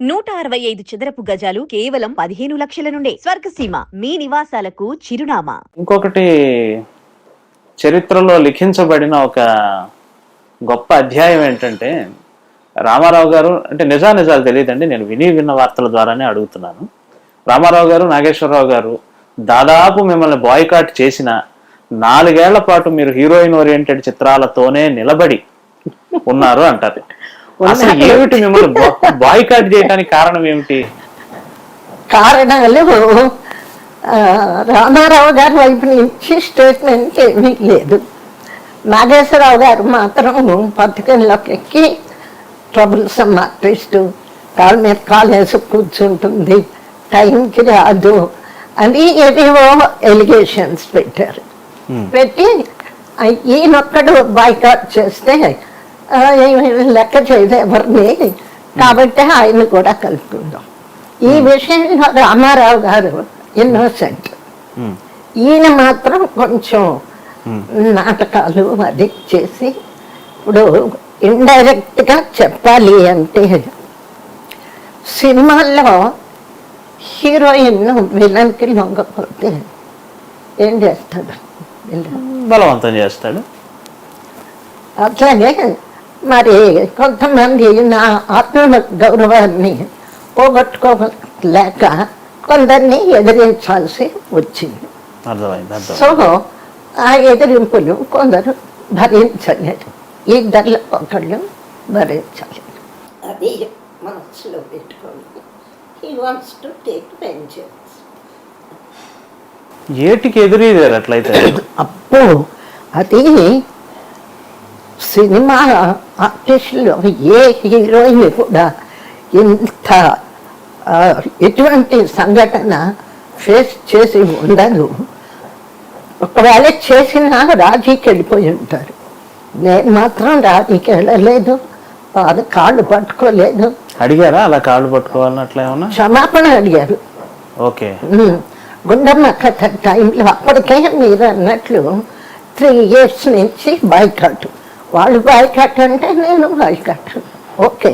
నూట అరవై ఐదు చదరపు గజాలు కేవలం పదిహేను లక్షల నుండే. స్వర్గసీమ మీ నివాసాలకు చిరునామా. ఇంకొకటి చరిత్రలో లిఖించబడిన ఒక గొప్ప అధ్యాయం ఏంటంటే రామారావు గారు అంటే నిజా నిజాలు తెలియదండి నేను విని విన్న వార్తల ద్వారానే అడుగుతున్నాను. రామారావు గారు నాగేశ్వరరావు గారు దాదాపు మిమ్మల్ని బాయ్కాట్ చేసిన నాలుగేళ్ళ పాటు మీరు హీరోయిన్ ఓరియంటెడ్ చిత్రాలతోనే నిలబడి ఉన్నారు అంటారు. ఏమిటి మిమ్మల్ని బాయ్కాట్ చేయడానికి కారణం ఏమిటి? కారణాలు రామారావు గారి వైపు నుంచి స్టేట్మెంట్ ఏమీ లేదు. నాగేశ్వరరావు గారు మాత్రం పథకంలోకి ఎక్కి ట్రబుల్సమ్ ఆర్టిస్టు కాళ్ళ మీద కాలు వేసి కూర్చుంటుంది. టైంకి రాదు అని ఏవేవో ఎలిగేషన్స్ పెట్టారు. పెట్టి ఈయనొక్కడు బాయ్కాట్ చేస్తే లెక్క చేయదు ఎవరిని. కాబట్టి ఆయన కూడా కలుపుకుందాం. ఈ విషయంలో రామారావు గారు ఇన్నోసెంట్ ఈయన మాత్రం కొంచెం నాటకాలు అది చేసి ఇప్పుడు ఇండైరెక్ట్గా చెప్పాలి అంటే సినిమాల్లో హీరోయిన్ విలన్కి లొంగపోతే ఏం చేస్తాడు? బలవంతం చేస్తాడు. అట్లాగే మరి కొంతమంది నా ఆత్మ గౌరవాన్ని పోగొట్టుకోలేక కొందరిని ఎదిరించాల్సి వచ్చింది. సో ఆ ఎదిరింపులు కొందరు భరించలేరు ఇద్దరిలో ఒకళ్ళు భరించాలి అది మనసులో పెట్టుకోండి. He wants to take ventures ఏటికి ఎదురీదారు అట్లయితే? అప్పుడు అది సినిమా ఆర్టిస్టులు ఏ హీరోయిన్ కూడా ఇంత ఎటువంటి సంఘటన ఫేస్ చేసి ఉండదు. ఒకవేళ చేసినా రాజీకి వెళ్ళిపోయి ఉంటారు. నేను మాత్రం రాజీకి వెళ్ళలేదు అది కాళ్ళు పట్టుకోలేదు. అడిగారా అలా కాళ్ళు పట్టుకోవాలని అట్లా ఏమన్నా? క్షమాపణ అడిగారు. ఓకే. గుండమ్మ కథ టైంలో అప్పటికే మీరు అన్నట్లు త్రీ ఇయర్స్ నుంచి బాయ్కాట్ వాళ్ళు బాయ్కాట్ అంటే నేను బాయ్కాట్ ఓకే.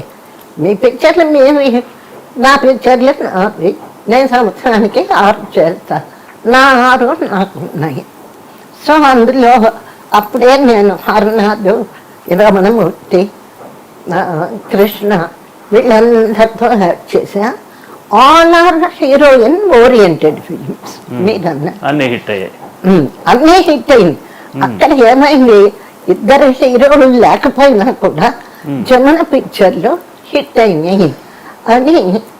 మీ పిక్చర్లు మీవి నా పిక్చర్లు నావి నేను సంవత్సరానికి ఆరు చేస్తా. నా ఆరు నాకు ఉన్నాయి. సో అందులో అప్పుడే నేను హరనాథ్ రమణమూర్తి కృష్ణ వీళ్ళందరితో యాక్ట్ చేశా. All are heroine oriented films. మీరన్న అన్ని హిట్ అయ్యాయి. అన్నీ హిట్ అయింది అక్కడ ఏమైంది? ఇద్దరు హీరోలు లేకపోయినా కూడా జమున పిక్చర్లు హిట్ అయినాయి. అని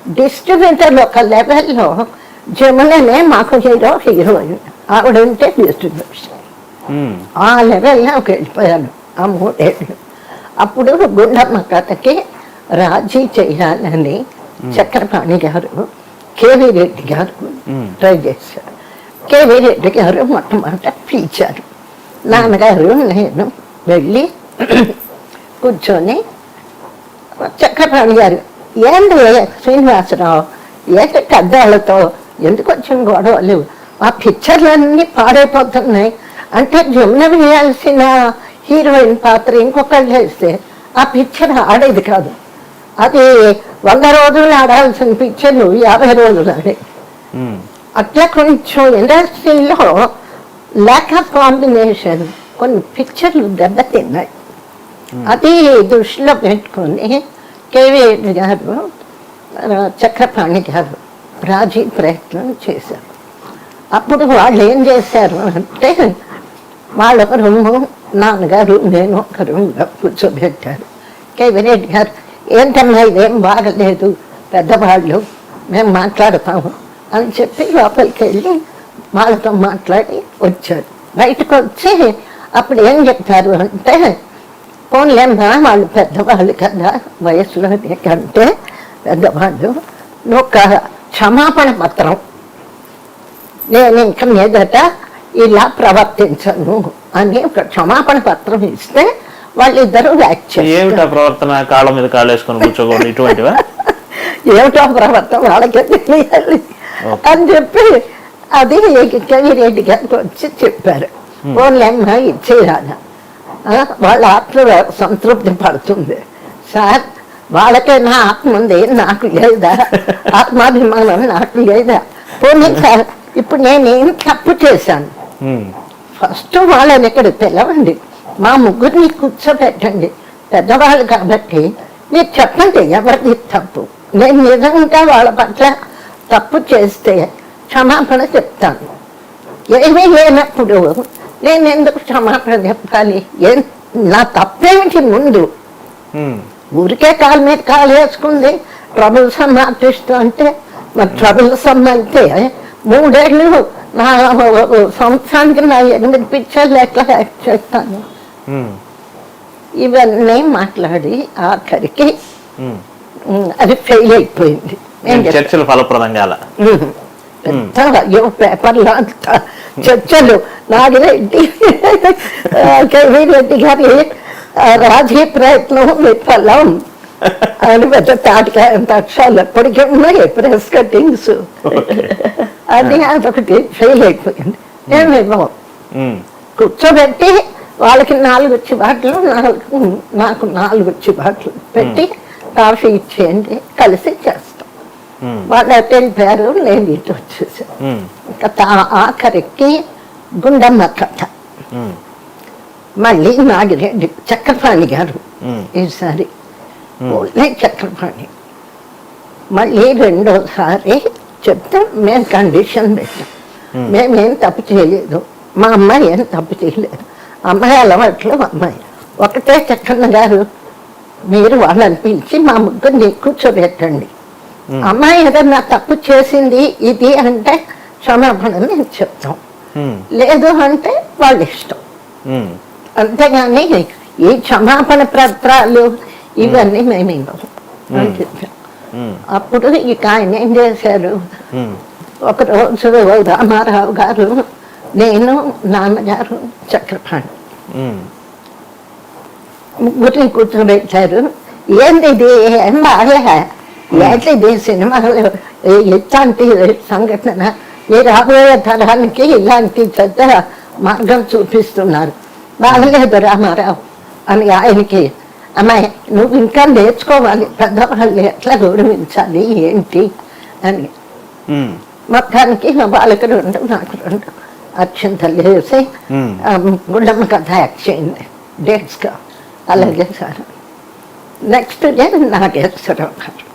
డిస్ట్రిబ్యూటర్ ఒక లెవెల్లో జముననే మాకు హీరో హీరోయిన్ ఆవిడంటే డిస్ట్రిబ్యూషన్ ఆ లెవెల్లోకి వెళ్ళిపోయాను ఆ మూడేళ్ళు. అప్పుడు గుండమ్మ కథకి రాజీ చేయాలని చక్రపాణి గారు కేవీ రెడ్డి గారు ట్రై చేశారు. కేవీ రెడ్డి గారు మొట్టమొదట పిలిచారు నాన్నగారు నేను వెళ్ళి కూర్చొని చక్రపాణి గారు ఏంటి శ్రీనివాసరావు ఏంటి కద్దాలతో ఎందుకు వచ్చిన గొడవలు ఆ పిక్చర్లన్నీ పాడైపోతున్నాయి అంటే జమున వేయాల్సిన హీరోయిన్ పాత్ర ఇంకొకళ్ళు వేస్తే ఆ పిక్చర్ ఆడేది కాదు అది వంద రోజులు ఆడాల్సిన పిక్చర్లు యాభై రోజులు ఆడే అట్లా కొంచెం ఇండస్ట్రీలో ల్యాక్ ఆఫ్ కాంబినేషన్ కొన్ని పిక్చర్లు దెబ్బతిన్నాయి. అది దృష్టిలో పెట్టుకొని కేవీ గారు చక్రపాణి గారు రాజీ ప్రయత్నం చేశారు. అప్పుడు వాళ్ళు ఏం చేశారు అంటే వాళ్ళ ఒక రూము నాన్నగారు నేను ఒక రూమ్లో కూర్చోబెట్టారు. కేవీ రెడ్డి గారు ఏంటమ్మా ఇదేం బాగలేదు? పెద్దవాళ్ళు మేము మాట్లాడతాము అని చెప్పి లోపలికి వెళ్ళి వాళ్ళతో మాట్లాడి వచ్చారు. బయటకు వచ్చి అప్పుడు ఏం చెప్పారు అంటే పోన్లేమ్మా వాళ్ళు పెద్దవాళ్ళు కదా వయసులో కంటే పెద్దవాళ్ళు. ఒక క్షమాపణ పత్రం. నేను ఇంక మీదట ఇలా ప్రవర్తించను అని ఒక క్షమాపణ పత్రం ఇస్తే వాళ్ళిద్దరూ ఏమిటా ప్రవర్తన? కాళ్ళ మీద కాళ్ళు వేసుకొని కూర్చోకూడదు ఇటువంటివా? ఏమిటో ప్రవర్తన? వాళ్ళకే తెలియాలి? అని చెప్పి అది కవిరెడ్డి గారికి వచ్చి చెప్పారు. ఓన్లమ్మ ఇచ్చేయాల. వాళ్ళ ఆత్మ సంతృప్తి పడుతుంది. సార్ వాళ్ళకైనా ఆత్మ ఉంది నాకు లేదా? ఆత్మాభిమానం నాకు లేదా? పోనీ సార్ ఇప్పుడు నేనేం తప్పు చేశాను? ఫస్ట్ వాళ్ళని ఇక్కడ పిలవండి. మా ముగ్గురిని కూర్చోబెట్టండి. పెద్దవాళ్ళు కాబట్టి మీరు చెప్పండి ఎవరిది తప్పు? నేను నిజంగా వాళ్ళ పట్ల తప్పు చేస్తే క్షమాపణ చెప్తాను ఏమీ లేనప్పుడు నేను ఎందుకు క్షమాపణ చెప్పాలి ఏం నా తప్పేమిటి ముందు ఊరికే కాలు మీద కాలు వేసుకుంది ట్రబుల్ సమ్ ఆర్టిస్ట్ అంటే మరి ట్రబుల్ సమ్ అయితే మూడేళ్ళు నా సంవత్సరానికి నా ఎనిమిది పిక్చర్లు ఎట్లా యాక్ట్ చేస్తాను ఇవన్నీ మాట్లాడి ఆఖరికి అది ఫెయిల్ అయిపోయింది. చర్చలు ఫలప్రదం కాల ఉమ్. పెద్ద అయ్యో పేపర్లో అంత చర్చలు నాగిరెడ్డి రెడ్డి గారి రాజకీయ ప్రయత్నం విఫలం అని పెద్ద తాటికాయ అక్షరాలు ఎప్పటికీ ఉన్నాయి ప్రెస్ కటింగ్స్ అది అదొకటి ఫెయిల్ అయిపోయింది ఏమేమో కూర్చోబెట్టి వాళ్ళకి నాలుగు చిబాట్లు నాలుగు నాకు నాలుగు చిబాట్లు పెట్టి కాఫీ ఇచ్చేయండి కలిసి చేస్తాం వాళ్ళు అటు వెళ్ళిపోయారు నేను ఇటు వచ్చేసాను ఉమ్, ఇంకా ఆఖరికి గుండమ్మ కథ. ఉమ్, మళ్ళీ నాగిరెడ్డి చక్రపాణి గారు ఈసారి ఓన్లీ చక్రపాణి. మళ్ళీ రెండోసారి చెప్తే మేము కండిషన్ పెట్టాం. మేమేం తప్పు చేయలేదు. మా అమ్మాయి ఏం తప్పు చేయలేదు. అమ్మాయి అలవాట్లు అమ్మాయి. ఒకటే చక్కన్న గారు మీరు వాళ్ళని పిలిచి మా ముగ్గురిని కూర్చోబెట్టండి. అమ్మాయి ఏదన్నా తప్పు చేసింది ఇది అంటే క్షమాపణ మేము. చెప్తాం లేదు అంటే వాళ్ళ ఇష్టం. అంతేగాని ఈ క్షమాపణ పత్రాలు ఇవన్నీ మేము. ఇవ్వము అని చెప్పాం ఉమ్, అప్పుడు ఇక ఆయన ఏం చేశారు? ఒకరోజు రామారావు గారు నేను నాన్నగారు చక్రపాణి ముగ్గురిని కూర్చోబెట్టారు. ఏంది ఇది? ఏం బాగా ఏంటి ఇది సినిమాలో ఇట్లాంటి సంఘటన ఈ రాబోయే తరానికి ఇలాంటి పెద్ద మార్గం చూపిస్తున్నారు. బాగలేదు రామారావు అని ఆయనకి అమ్మాయి నువ్వు ఇంకా నేర్చుకోవాలి పెద్దవాళ్ళు ఎట్లా గౌరవించాలి ఏంటి? అని. మొత్తానికి వాళ్ళకి రెండు నాకు రెండు. వేసి Hmm. గుండమ్మ కథ యాక్ట్ చేయండి డేట్స్గా అలాగే సార్. నెక్స్ట్ డే నాగేశ్వరరావు గారు.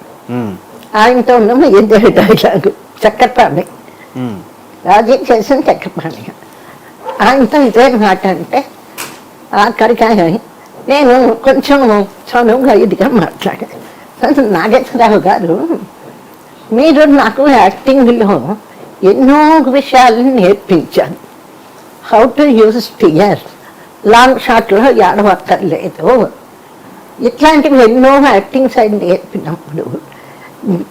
ఆయనతో ఉన్న ఇదే డైలాగు చక్రపాణి. రాజీ చేసిన చక్రపాణి. ఆయనతో ఇదే మాట అంటే ఆఖరికి నేను కొంచెం చనువుగా ఇదిగా మాట్లాడాను. నాగేశ్వరరావు గారు మీరు నాకు యాక్టింగ్లో ఎన్నో విషయాలు నేర్పించారు. How to use tear long షాట్లో ఏడవక్కర్లేదు. ఇట్లాంటివి ఎన్నో యాక్టింగ్ సైడ్ నేర్పినప్పుడు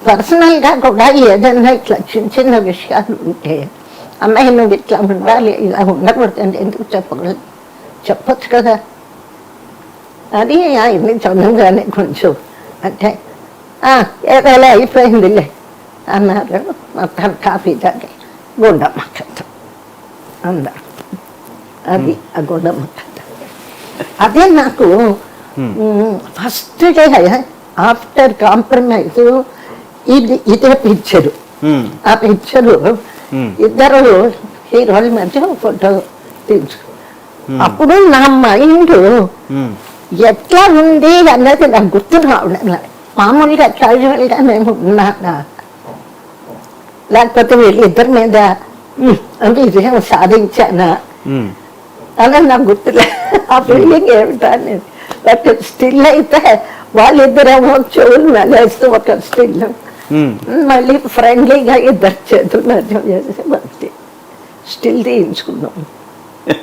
పర్సనల్గా కూడా ఏదైనా ఇట్లా చిన్న చిన్న విషయాలు ఉంటే అమ్మాయి నువ్వు ఇట్లా ఉండాలి ఇలా ఉండకూడదండి ఎందుకు చెప్పకూడదు? చెప్పొచ్చు కదా. అది ఆయన్ని చదువుగానే కొంచెం అంటే "ఆ, ఏదైనా అయిపోయిందిలే అన్నారు మొత్తం కాఫీ తాగి గుండమ్మ కథ. అందరు అది ఆ గుండమ్మ కథ. అదే నాకు ఫస్ట్ డే ఆఫ్టర్ కాంప్రమైజ్ ఇది ఇదే పిక్చరు. ఆ పిక్చరు. ఇద్దరు హీరోల మధ్య ఫోటో తీసు అప్పుడు నా మైండ్ ఎట్లా ఉంది అన్నది నాకు గుర్తు రావడం. మామూలుగా క్యాజువల్గా మేము ఉన్నానా లేకపోతే వీళ్ళిద్దరి మీద "ఉమ్, విజయం సాధించానా? అని నాకు గుర్తులే ఆ ఫీలింగ్ ఏమిటా బట్ స్టిల్ అయితే వాళ్ళిద్దరేమో చెవులు మెలేస్తూ ఒక స్టిల్. మళ్ళీ ఫ్రెండ్లీగా ఇద్దరు చేతులు మధ్య చేసి భక్తి స్టిల్ తీయించుకున్నాం